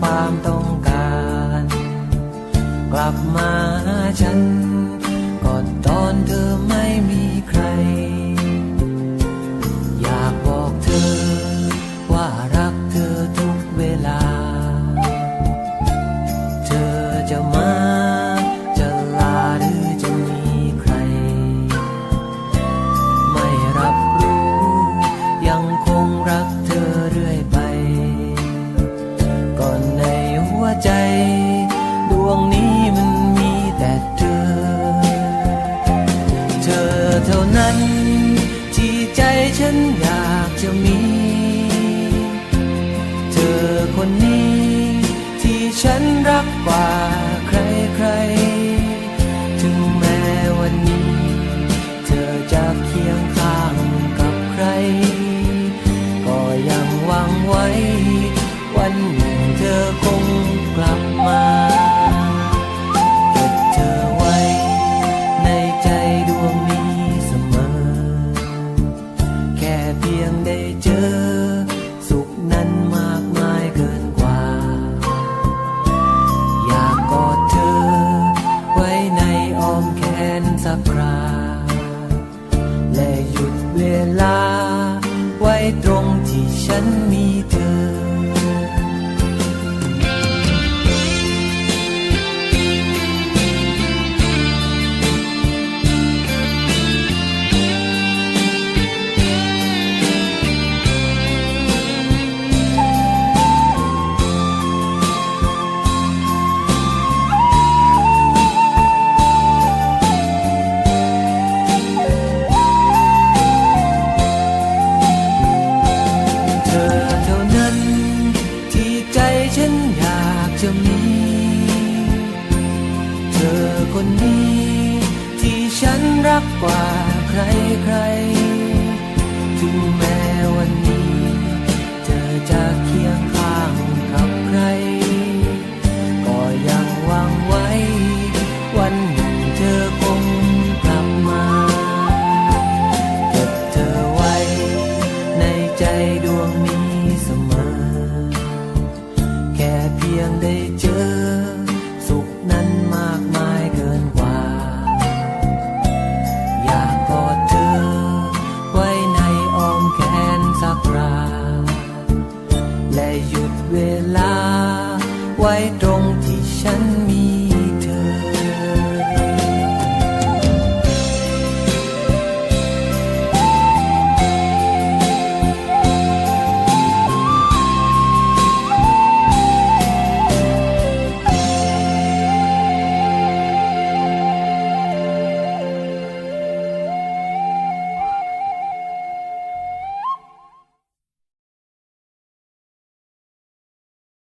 ความต้องการ กลับมาฉัน เท่านั้น ที่ใจฉันอยากจะมี เธอคนนี้ ที่ฉันรักกว่าใครๆ ถึงแม้วันนี้ เธอจากเคียง ลา ไว้ตรงที่ฉันมีเธอ จะมี เธอคนนี้ ที่ฉันรักกว่าใครใคร ยังได้เจอ สุขนั้นมากมายเกินกว่า อยากกอดเธอ ไว้ในอ้อมแขนสักรา และหยุดเวลา ไว้ตรง